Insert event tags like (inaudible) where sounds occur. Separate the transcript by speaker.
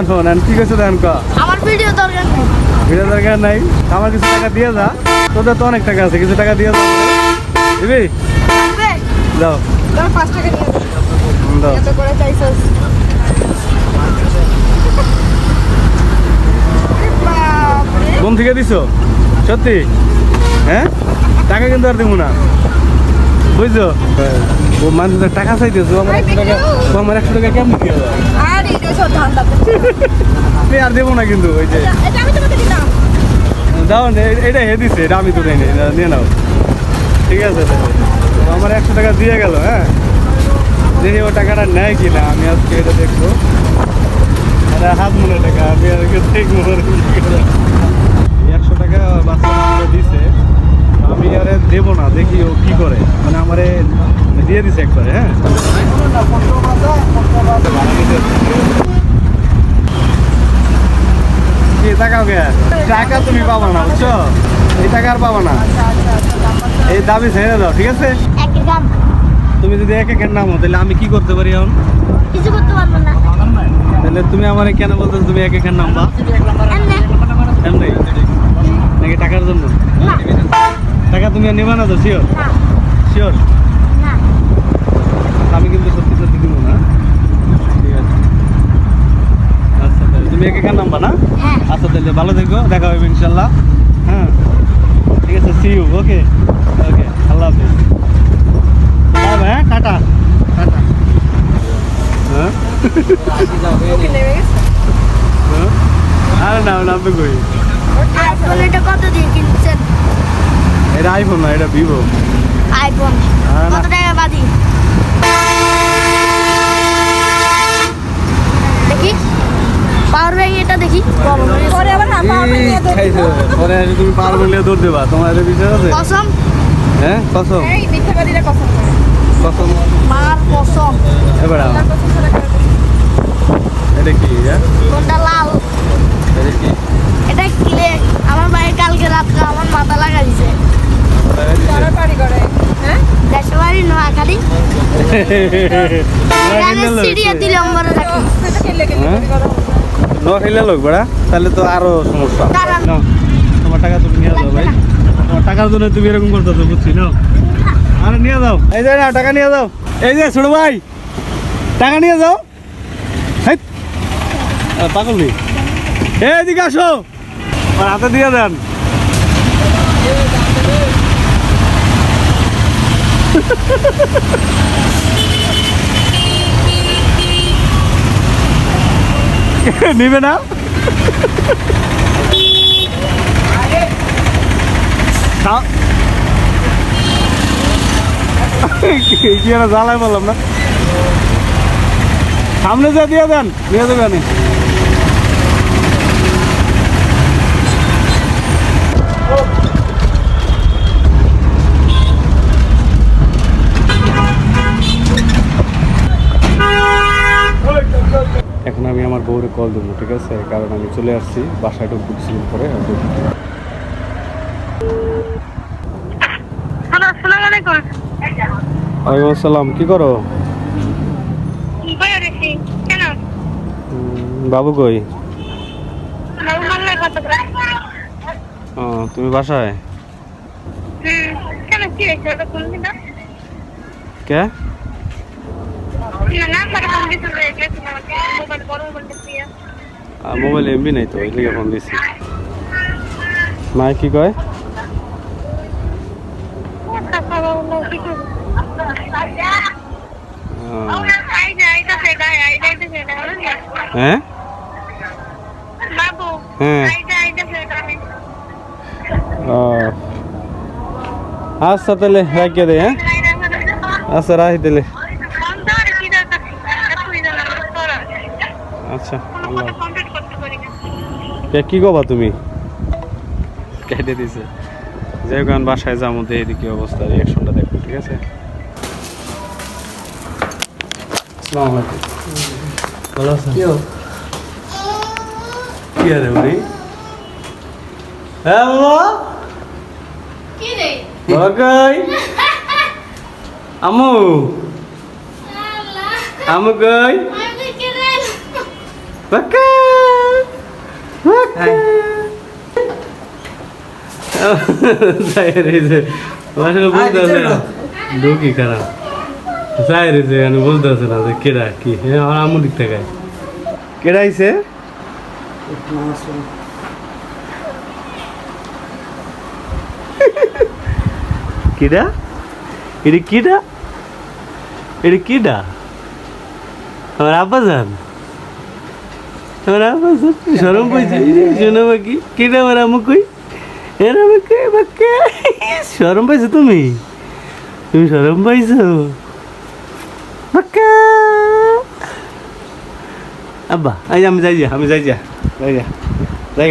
Speaker 1: নেন ফোন নেন কি করছ দেন ক
Speaker 2: আমার ভিডিও দরকার নেই।
Speaker 1: ভিডিও দরকার নাই? আমার কিছু টাকা দিয়ে যা। তোদের তো অনেক টাকা আছে কিছু টাকা দিয়ে যা। দিবি?
Speaker 3: তোর পাঁচ টাকা নিয়ে
Speaker 1: দাও।
Speaker 3: এত করে চাইছস।
Speaker 1: কোন থেকে দিছো? সত্যি? হ্যাঁ? টাকা কিন্তু আর দেবো না। বুঝছ? ও মানুষের টাকা চাইতেছো আমার একশো টাকা আমার একশো টাকা কেমন দিয়ে আমি আর দেবো না কিন্তু ওই যে।
Speaker 3: দিলাম।
Speaker 1: দাও এটা হে দিছে এটা আমি তো দেয়নি নিয়ে নাও। ঠিক আছে। আমার একশো টাকা দিয়ে গেল হ্যাঁ? দেখি ও টাকাটা নেয় কি না আমি আজকে এটা দেখব। হাত মনে টাকা আমি আর কি দেখব ওর কি করে। একশো টাকা বাচ্চা আমাকে দিছে আমি আরে দেবো না দেখি ও কি করে। মানে আমারে দিয়ে দিছে একবারে হ্যাঁ? কি টাকা কে টাকা তুমি পাবা না বুঝছ? এই টাকা আর পাবা না। এই দাবি ছেড়ে দাও ঠিক আছে? তুমি যদি এক একের নামো তাহলে আমি কি করতে পারি এখন?
Speaker 2: কিছু করতে পারব না।
Speaker 1: তাহলে তুমি আমার কেন বলতো তুমি এক একের নামবা
Speaker 2: এমনি।
Speaker 1: এমনি? নাকি টাকার জন্য?
Speaker 2: না।
Speaker 1: টাকা তুমি নেবা না তো শিওর শিওর আমি কিন্তু সত্যি সত্যি দিব না। ঠিক আছে। আচ্ছা তাহলে তুমি এক একের নামবা না?
Speaker 2: হ্যাঁ।
Speaker 1: আচ্ছা তাহলে ভালো থেকো দেখা হবে ইনশাল্লাহ। হ্যাঁ। ঠিক আছে সি ইউ ওকে ওকে আল্লাহ হাফিজ। বাই হ্যাঁ টাটা। টাটা। হ্যাঁ? হ্যাঁ? আরে না নামবে কই?
Speaker 2: আইফোন এটা কত দিয়ে কিনছেন?
Speaker 1: এটা আইফোন না এটা ভিভো
Speaker 2: আইফোন কত টাকা বাদি দেখি। পাওয়ার ব্যাংক এটা দেখি।
Speaker 3: পরে আবার
Speaker 1: পরে দৌড় দেবা তোমার এটা বিষয় আছে?
Speaker 2: কসম?
Speaker 1: হ্যাঁ কসম।
Speaker 3: এই মিথ্যাবাদীরা কসম
Speaker 1: কসম।
Speaker 2: মার কসম।
Speaker 1: এবার
Speaker 3: তার কসম ছাড়া কেউ দেবে না।
Speaker 1: এটা কি হ্যাঁ
Speaker 2: কোনটা লাল?
Speaker 1: এটা কি?
Speaker 2: এটা কিলে আমার ভাই কালকে রাত্রে আমার মাথা লাগা দিছে
Speaker 1: ওটা দিছে।
Speaker 3: যারা বাড়ি করে হ্যাঁ
Speaker 2: দেশের বাড়ি নোয়াখালী
Speaker 1: ওরা
Speaker 2: এখানে
Speaker 1: লোক।
Speaker 3: বাড়ি
Speaker 1: তাহলে তো আরও সমস্যা তোমার টাকা তুমি নিয়ে যাও ভাই তোমার টাকার জন্য তুমি এরকম করতেছো বুঝছি না আরে নিয়ে যাও এই যে না টাকা নিয়ে যাও এই যে ছোট ভাই টাকা নিয়ে যাও পাগল নি এই এদিকে আসো আমার হাতে দিয়ে দেন (laughs) নিবে না? জ্বালায় বললাম না? সামনে যা দিয়ে দেন নিয়ে দেবে আমি এখন আমি আমার বউরে কল দেবো ঠিক আছে কারণ আমি চলে আসছি। বাসায় ঢুকবো কিছুদিন পরে
Speaker 4: আসসালামু আলাইকুম।
Speaker 1: ওয়ালাইকুম আসসালাম কি করো? বাবু কই? ও তুমি বাসায়?
Speaker 4: কি
Speaker 1: কে?
Speaker 4: না মোবাইল
Speaker 1: এমবি নাই তো এই লিগে ফোন দিছি। মায় কি কয়? হ্যাঁ? হ্যাঁ। ও। আচ্ছা তাহলে রাখিয়ে দে হ্যাঁ? আচ্ছা রাখি দিলে আচ্ছা আল্লাহ
Speaker 4: কথা কমপ্লিট করতে পারি না
Speaker 1: কে কি কবা তুমি? কেটে দিছে। যাই হোক আমি বাসায় যাব দেখি কি অবস্থা রিয়াকশনটা দেখো ঠিক আছে? আসসালামু আলাইকুম। ভালো আছেন? কি আরে উনি? হ্যাঁ বাবা
Speaker 2: কি রে?
Speaker 1: আমু আমু কই?
Speaker 2: আমি কে রে
Speaker 1: বাবা যাই রে যে আসলে বলতে আছে না ঢুকি খারাপ আমি বলতে না যে কেডা কি হ্যাঁ আমার আমু দিক থেকে কিডা এটা কিডা এটা কিডা আমার আব্বা যান আমার আব্বা সরম পাইছে শোনো বাকি কিডা আমার আমু কই? এর আমি কই বাক্কে সরম পাইছো তুমি? তুমি সরম পাইছো? বাক্কা আব্বা আই আমি যাই যা, আমি যাই যা যাই যা, যাই